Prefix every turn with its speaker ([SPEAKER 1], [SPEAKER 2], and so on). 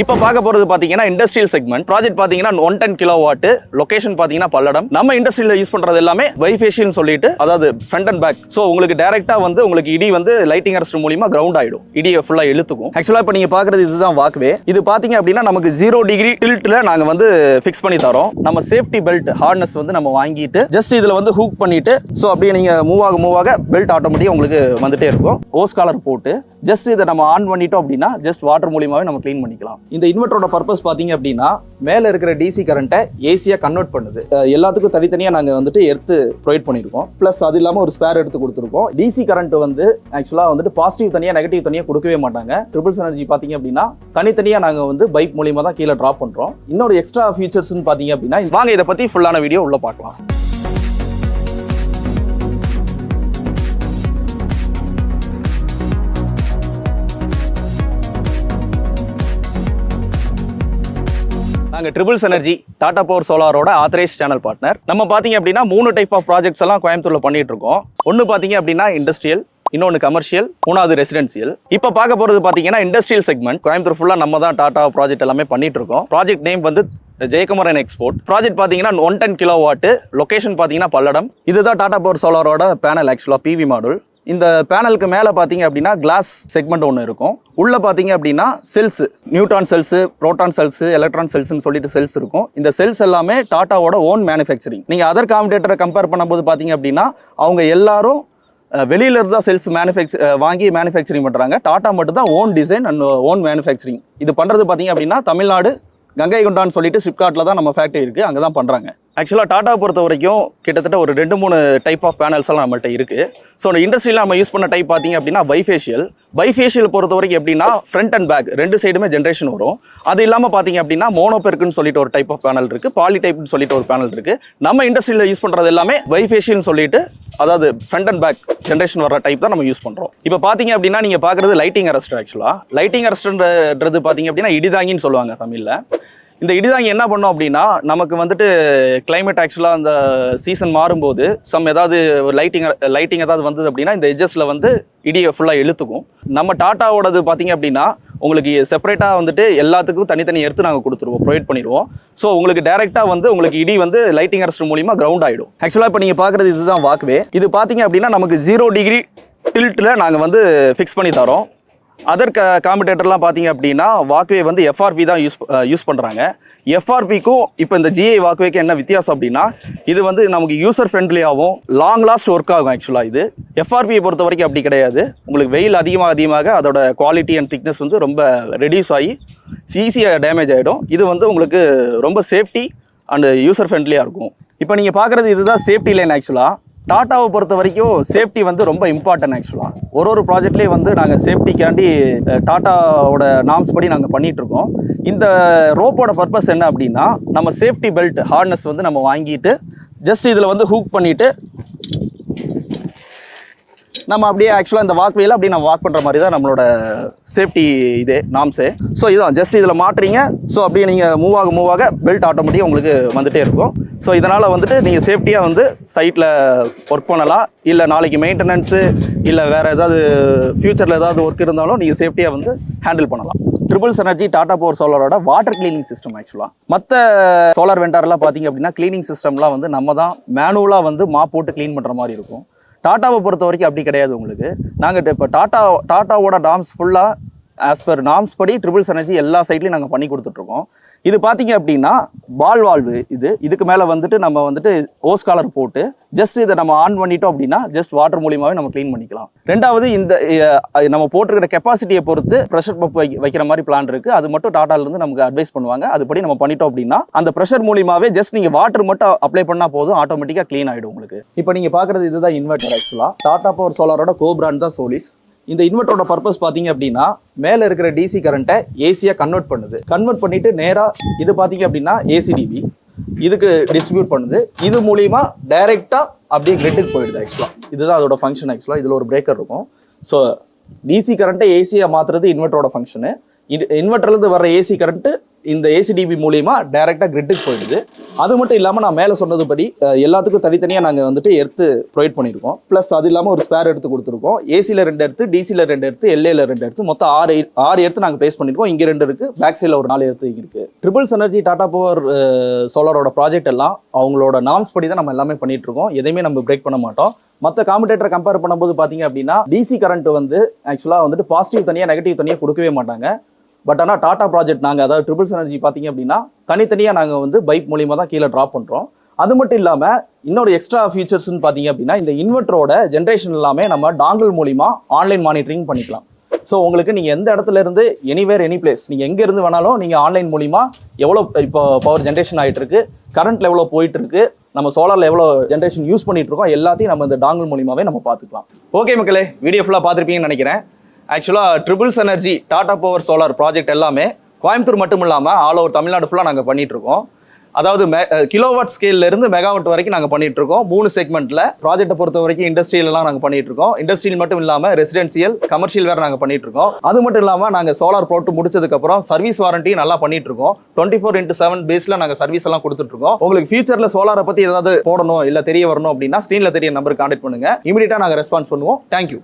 [SPEAKER 1] இப்போ பார்க்க போகிறது பார்த்தீங்கன்னா இண்டஸ்ட்ரியல் செக்மெண்ட் ப்ராஜெக்ட் பார்த்தீங்கன்னா one ten kilo watt location பார்த்தீங்கன்னா பல்லடம். நம்ம இண்டஸ்ட்ரியில் யூஸ் பண்ணுறது எல்லாமே வைஃபேஷியல் சொல்லிட்டு அதாவது ஃப்ரண்ட் அண்ட் பேக் ஸோ உங்களுக்கு டேரெக்டாக வந்து உங்களுக்கு இடி வந்து லைட்டிங் அரஸ்ட் மூலியமாக கிரவுண்ட் ஆயிடும். இடியை ஃபுல்லாக இழுத்துக்கும். ஆக்சுவலாக இப்போ நீங்கள் பார்க்குறது இதுதான் வாக்வே இது பார்த்தீங்க அப்படின்னா நமக்கு ஜீரோ டிகிரி டில்ட்டில் நாங்கள் வந்து ஃபிக்ஸ் பண்ணி தரோம். நம்ம சேஃப்டி பெல்ட் ஹார்னஸ் வந்து நம்ம வாங்கிட்டு ஜஸ்ட் இதில் வந்து ஹூக் பண்ணிட்டு ஸோ அப்படியே நீங்கள் மூவ் ஆக மூவ் ஆக பெல்ட் ஆட்டோமேட்டிக் உங்களுக்கு வந்துட்டே இருக்கும். ஓஸ் காலர் போட்டு ஜஸ்ட் இதை நம்ம ஆன் பண்ணிட்டோம் அப்படின்னா ஜஸ்ட் வாட்டர் மூலியமாகவே நம்ம க்ளீன் பண்ணிக்கலாம். இந்த இன்வெர்ட்டரோட பர்பஸ் பார்த்தீங்க அப்படின்னா மேலே இருக்கிற டிசி கரண்ட்டை ஏசியாக கன்வெர்ட் பண்ணுது. எல்லாத்துக்கும் தனித்தனியாக நாங்கள் வந்துட்டு எடுத்து ப்ரொவைட் பண்ணியிருக்கோம். ப்ளஸ் அது இல்லாமல் ஒரு ஸ்பேர் எடுத்து கொடுத்துருக்கோம். டிசி கரண்ட் வந்து ஆக்சுவலாக வந்துட்டு பாசிட்டிவ் தனியாக நெகட்டிவ் தனியாக கொடுக்கவே மாட்டாங்க. ட்ரிபிள்ஸ் எனர்ஜி பார்த்தீங்க அப்படின்னா தனித்தனியாக நாங்கள் வந்து பைக் மூலியமாக தான் கீழே ட்ராப் பண்ணுறோம் இன்னொரு எக்ஸ்ட்ரா ஃபீச்சர்ஸ்னு பார்த்தீங்க அப்படின்னா வாங்க இதை பற்றி ஃபுல்லான வீடியோ உள்ளே பார்க்கலாம். நாங்கள் ட்ரிபிள்ஸ் எனர்ஜி டாடா பவர் சோலாரோட ஆத்தரைஸ் சேனல் பார்ட்னர் நம்ம பார்த்தீங்க அப்படின்னா மூணு டைப் ஆஃப் ப்ராஜெக்ட்ஸ் எல்லாம் கோயம்புத்தூர்ல பண்ணிட்டு இருக்கோம். ஒன்று பார்த்தீங்க அப்படின்னா இண்டஸ்ட்ரியல் இன்னொன்று கமர்ஷியல் மூணாவது ரெசிடென்சியல் இப்போ பார்க்க போகிறது பார்த்தீங்கன்னா இண்டஸ்ட்ரியல் செக்மெண்ட் கோயம்புத்தூர் ஃபுல்லாக நம்ம தான் டாடா ப்ராஜெக்ட் எல்லாமே பண்ணிட்டு இருக்கோம். ப்ராஜெக்ட் நேம் வந்து ஜெயக்குமரன் எக்ஸ்போர்ட் ப்ராஜெக்ட் பார்த்தீங்கன்னா one ten kilo watt location பார்த்தீங்கன்னா பல்லடம். இதுதான் டாடா பவர் சோலாரோட பேனல் ஆக்சுவலாக பிவி மாடல் இந்த பேனலுக்கு மேலே பார்த்தீங்க அப்படின்னா கிளாஸ் செக்மெண்ட் ஒன்று இருக்கும். உள்ளே பார்த்தீங்க அப்படின்னா cells neutron cells proton cells electron செல்ஸ்னு சொல்லிட்டு செல்ஸ் இருக்கும். இந்த செல்ஸ் எல்லாமே டாட்டாவோட ஓன் மேனுஃபேக்சரிங் நீங்கள் அதர் காம்படேட்டரை கம்பேர் பண்ணும்போது பார்த்தீங்க அப்படின்னா அவங்க எல்லாரும் வெளியிலேருந்து தான் செல்ஸ் மேனுஃபேக்சர் வாங்கி மேனுஃபேக்சரிங் பண்ணுறாங்க டாட்டா மட்டும் தான் own design and own manufacturing இது பண்ணுறது பார்த்தீங்க அப்படின்னா தமிழ்நாடு கங்கை கொண்டான்னு சொல்லிட்டு ஷிப்கார்ட்டில் தான் நம்ம ஃபேக்ட்ரி இருக்குது அங்கே தான் பண்ணுறாங்க ஆக்சுவலாக டாட்டா பொறுத்த வரைக்கும் கிட்டத்தட்ட ஒரு ரெண்டு மூணு டைப் ஆஃப் பேனல்ஸ் எல்லாம் நம்மள்ட்ட இருக்குது ஸோ இந்த இண்டஸ்ட்ரியில் நம்ம யூஸ் பண்ண டைப் பார்த்தீங்க அப்படின்னா பைஃபேஷியல் பைஃபேஷியல் பொறுத்த வரைக்கும் எப்படின்னா ஃப்ரண்ட் அண்ட் பேக் ரெண்டு சைடுமே ஜென்ரேஷன் வரும். அது இல்லாமல் பார்த்தீங்க அப்படின்னா மோனோபெருக்குன்னு சொல்லிட்டு ஒரு டைப் ஆஃப் பேனல் இருக்குது பாலி டைப்னு சொல்லிட்டு ஒரு பேனல் இருக்குது நம்ம இண்டஸ்ட்ரியில் யூஸ் பண்ணுறது எல்லாமே பைஃபேஷியல்னு சொல்லிட்டு அதாவது ஃப்ரண்ட் அண்ட் பேக் ஜென்ரேஷன் வர டைப் தான் நம்ம யூஸ் பண்ணுறோம் இப்போ பார்த்தீங்க அப்படின்னா நீங்கள் பார்க்குறது லைட்டிங் அரஸ்டர் ஆக்சுவலாக லைட்டிங் அரஸ்டர்ன்றது பார்த்தீங்க அப்படின்னா இடிதாங்கின்னு சொல்லுவாங்க தமிழில். இந்த இடிதாங்கி என்ன பண்ணோம் அப்படின்னா நமக்கு வந்துட்டு கிளைமேட் ஆக்சுவலாக அந்த சீசன் மாறும்போது சம் ஏதாவது லைட்டிங் லைட்டிங் ஏதாவது வந்தது அப்படின்னா இந்த எஜஸில் வந்து இடியை ஃபுல்லாக இழுத்துக்கும். நம்ம டாட்டாவோடது பார்த்தீங்க அப்படின்னா உங்களுக்கு செப்பரேட்டாக வந்துட்டு எல்லாத்துக்கும் தனித்தனி எடுத்து நாங்கள் கொடுத்துருவோம் ப்ரொவைட் பண்ணிடுவோம். ஸோ உங்களுக்கு டேரெக்டாக வந்து உங்களுக்கு இடி வந்து லைட்டிங் அரெஸ்ட் மூலிமா கிரவுண்ட் ஆகிடும் ஆக்சுவலாக இப்போ நீங்கள் பார்க்குறது இதுதான் வாக்குவே இது பார்த்தீங்க அப்படின்னா நமக்கு ஜீரோ டிகிரி டில்ட்டில் நாங்கள் வந்து ஃபிக்ஸ் பண்ணி தரோம். அதர் க காம்படேட்டர்லாம் பார்த்தீங்க அப்படின்னா வாக்வே வந்து எஃப்ஆர்பி தான் யூஸ் யூஸ் பண்ணுறாங்க எஃப்ஆர்பிக்கும் இப்போ இந்த ஜிஐ வாக்வேக்கு என்ன வித்தியாசம் அப்படின்னா இது வந்து நமக்கு யூசர் ஃப்ரெண்ட்லியாகவும் லாங் லாஸ்ட் ஒர்க் ஆகும் ஆக்சுவலாக இது. எஃப்ஆர்பியை பொறுத்த வரைக்கும் அப்படி கிடையாது. உங்களுக்கு வெயில் அதிகமாக அதிகமாக அதோட குவாலிட்டி அண்ட் திக்னஸ் வந்து ரொம்ப ரெடியூஸ் ஆகி ஈஸியாக டேமேஜ் ஆகிடும் இது வந்து உங்களுக்கு ரொம்ப சேஃப்டி அண்ட் யூசர் ஃப்ரெண்ட்லியாக இருக்கும். இப்போ நீங்கள் பார்க்குறது இதுதான் சேஃப்டி லைன் ஆக்சுவலாக டாட்டாவை பொறுத்த வரைக்கும் சேஃப்டி வந்து ரொம்ப இம்பார்ட்டன்ட் ஆக்சுவலாக ஒரு ஒரு ப்ராஜெக்ட்லேயும் வந்து நாங்கள் சேஃப்டிக்காண்டி டாட்டாவோட நாம்ஸ் படி நாங்கள் பண்ணிகிட்ருக்கோம் இந்த ரோப்போட பர்பஸ் என்ன அப்படின்னா நம்ம சேஃப்டி பெல்ட் ஹார்னஸ் வந்து நம்ம வாங்கிட்டு ஜஸ்ட் இதில் வந்து ஹூக் பண்ணிவிட்டு நம்ம அப்படியே ஆக்சுவலாக இந்த வாக்வேல அப்படியே நம்ம வாக் பண்ணுற மாதிரி தான் நம்மளோட சேஃப்டி இது நாம்ஸு ஸோ இதுதான் ஜஸ்ட் இதில் மாட்டுறீங்க. ஸோ அப்படியே நீங்கள் மூவ் ஆக மூவ் ஆக பெல்ட் ஆட்டோமேட்டிக்காக உங்களுக்கு வந்துட்டே இருக்கும். ஸோ இதனால் வந்துட்டு நீங்கள் சேஃப்டியாக வந்து சைட்டில் ஒர்க் பண்ணலாம். இல்லை நாளைக்கு மெயின்டெனன்ஸு இல்லை வேறு ஏதாவது ஃப்யூச்சரில் ஏதாவது ஒர்க் இருந்தாலும் நீங்கள் சேஃப்டியாக வந்து ஹேண்டில் பண்ணலாம். ட்ரிபிள்ஸ் எனர்ஜி டாடா பவர் சோலாரோட வாட்டர் கிளீனிங் சிஸ்டம் ஆக்சுவலாக மற்ற சோலார் வெண்டாரெல்லாம் பார்த்தீங்க அப்படின்னா கிளீனிங் சிஸ்டம்லாம் வந்து நம்ம தான் மேனுவலாக வந்து மாப் போட்டு க்ளீன் பண்ணுற மாதிரி இருக்கும். டாட்டாவை பொறுத்த வரைக்கும் அப்படி கிடையாது உங்களுக்கு. நாங்கள் இப்போ டாட்டா டாட்டாவோட டாம்ஸ் ஃபுல்லாக ஆஸ் பர் நாம்ஸ் படி ட்ரிபிள்ஸ் எனர்ஜி எல்லா சைட்லையும் நாங்கள் பண்ணி கொடுத்துட்ருக்கோம். இது பார்த்தீங்க அப்படின்னா பால் வால்வு இது. இதுக்கு மேலே வந்துட்டு நம்ம வந்துட்டு ஓஸ் காலர் போட்டு ஜஸ்ட் இதை நம்ம ஆன் பண்ணிட்டோம் அப்படின்னா ஜஸ்ட் வாட்டர் மூலியமாகவே நம்ம க்ளீன் பண்ணிக்கலாம். ரெண்டாவது இந்த நம்ம போட்டிருக்கிற கெப்பாசிட்டியை பொறுத்து ப்ரெஷர் பம்ப் வைக்கிற மாதிரி பிளான் இருக்குது அது மட்டும் டாட்டாலேருந்து நமக்கு அட்வைஸ் பண்ணுவாங்க. அதுபடி நம்ம பண்ணிட்டோம் அப்படின்னா அந்த ப்ரெஷர் மூலியமாகவே ஜஸ்ட் நீங்கள் வாட்டர் மட்டும் அப்ளை பண்ணால் போதும். ஆட்டோமேட்டிக்காக க்ளீன் ஆகிடும் உங்களுக்கு. இப்போ நீங்கள் பார்க்குறது இதுதான் இன்வெர்டர் ஆக்சுவலாக டாடா பவர் சோலாரோட கோ பிராண்ட் தான் சோலிஸ் இந்த இன்வெர்ட்டரோட பர்பஸ் பார்த்தீங்க அப்படின்னா மேலே இருக்கிற டிசி கரண்ட்டை ஏசியாக கன்வெர்ட் பண்ணுது. கன்வெர்ட் பண்ணிட்டு நேராக இது பார்த்தீங்க அப்படின்னா ஏசிடிபி இதுக்கு டிஸ்ட்ரிபியூட் பண்ணுது. இது மூலியமா டைரெக்டாக அப்படியே கிரிட்டுக்கு போயிடுது ஆக்சுவலாக இதுதான் அதோட ஃபங்க்ஷன் ஆக்சுவலாக இதில் ஒரு பிரேக்கர் இருக்கும். ஸோ டிசி கரண்ட்டை ஏசியாக மாற்றுறது இன்வெர்ட்டரோட ஃபங்க்ஷனு இன்வெர்ட்டர்லேருந்து வர ஏசி கரண்ட்டு இந்த ஏசிடிபி மூலியமா டைரெக்டாக கிரிட்டுக்கு போயிடுது. அது மட்டும் இல்லாமல் நான் மேலே சொன்னதுபடி எல்லாத்துக்கும் தனித்தனியாக நாங்கள் வந்துட்டு எடுத்து ப்ரொவைட் பண்ணியிருக்கோம் ப்ளஸ் அது இல்லாமல் ஒரு ஸ்பேர் எடுத்து கொடுத்துருக்கோம். ஏசியில் ரெண்டு எடுத்து டிசியில் ரெண்டு எடுத்து எல்ஏல ரெண்டு எடுத்து மொத்தம் ஆறு ஆறு எடுத்து நாங்கள் பேஸ் பண்ணியிருக்கோம் இங்கே ரெண்டு இருக்குது பேக் சைடில் ஒரு நாலு எடுத்து இருக்கு. ட்ரிபிள்ஸ் எனர்ஜி டாடா பவர் சோலாரோட ப்ராஜெக்ட் எல்லாம் அவங்களோட நாம்ஸ் படி தான் நம்ம எல்லாமே பண்ணிட்டு இருக்கோம் எதையுமே நம்ம பிரேக் பண்ண மாட்டோம். மற்ற காம்படேட்டரை கம்பேர் பண்ணும்போது பார்த்தீங்க அப்படின்னா டிசி கரண்ட் வந்து ஆக்சுவலாக வந்துட்டு பாசிட்டிவ் தனியாக நெகட்டிவ் தனியாக கொடுக்கவே மாட்டாங்க. பட் ஆனால் டாடா ப்ராஜெக்ட் நாங்கள் அதாவது ட்ரிபிள்ஸ் எனர்ஜி பார்த்தீங்க அப்படின்னா தனித்தனியாக நாங்கள் வந்து பைக் மூலியமாக தான் கீழே ட்ராப் பண்ணுறோம் அது மட்டும் இல்லாமல் இன்னொரு எக்ஸ்ட்ரா ஃபீச்சர்ஸ்னு பார்த்தீங்க அப்படின்னா இந்த இன்வெர்ட்டரோட ஜென்ரேஷன் எல்லாமே நம்ம டாங்கிள் மூலிமா ஆன்லைன் மானிட்டரிங் பண்ணிக்கலாம். ஸோ உங்களுக்கு நீங்கள் எந்த இடத்துல இருந்து எனிவேர் எனி பிளேஸ் நீங்கள் எங்கே இருந்து வேணாலும் நீங்கள் ஆன்லைன் மூலிமா எவ்வளோ இப்போ பவர் ஜென்ரேஷன் ஆகிட்டு இருக்கு கரண்ட்ல எவ்வளோ போயிட்டு இருக்கு நம்ம சோலாரில் எவ்வளோ ஜென்ரேஷன் யூஸ் பண்ணிட்டு இருக்கோம் எல்லாத்தையும் நம்ம இந்த டாங்கிள் மூலியமாவே நம்ம பார்த்துக்கலாம் ஓகே மக்களே வீடியோ ஃபுல்லாக பார்த்துருப்பீங்கன்னு நினைக்கிறேன். ஆக்சுவலாக triples energy Tata power solar project எல்லாமே கோயம்புத்தூர் மட்டும் இல்லாமல் ஆல் ஓவர் தமிழ்நாடு ஃபுல்லாக நாங்கள் பண்ணிகிட்ருக்கோம் அதாவது மெ கிலோவாட் ஸ்கேல்ல இருந்து மெகாவாட் வரைக்கும் நாங்கள் பண்ணிகிட்ருக்கோம் இருக்கோம் மூணு செக்மெண்ட்ல ப்ராஜெக்ட்டை பொறுத்த வரைக்கும் இண்டஸ்ட்ரியல் நாங்கள் பண்ணிகிட்ருக்கோம் இருக்கோம் இண்டஸ்ட்ரியல் மட்டும் இல்லாமல் ரெசிடென்சியல் கமர்ஷியல் வேறு நாங்கள் பண்ணிகிட்ருக்கோம் இருக்கோம் அது மட்டும் இல்லாமல் நாங்கள் சோலார் போட்டு முடிச்சதுக்கப்புறம் சர்வீஸ் வாரண்ட்டி நல்லா பண்ணிகிட்ருக்கோம் இருக்கோம் டுவெண்ட்டி ஃபோர் இன்ட்டு செவன் பேஸில் நாங்கள் சர்வீஸ் எல்லாம் கொடுத்துட்ருக்கோம் உங்களுக்கு ஃபியூச்சரில் சோலாரை பற்றி ஏதாவது போடணும் இல்லை தெரிய வரணும் அப்படின்னா ஸ்க்ரீனில் தெரிய நம்பருக்கு கான்டெக்ட் பண்ணுங்கள் இமீடியட்டாக நாங்கள் ரெஸ்பான்ஸ் பண்ணுவோம். தேங்க்யூ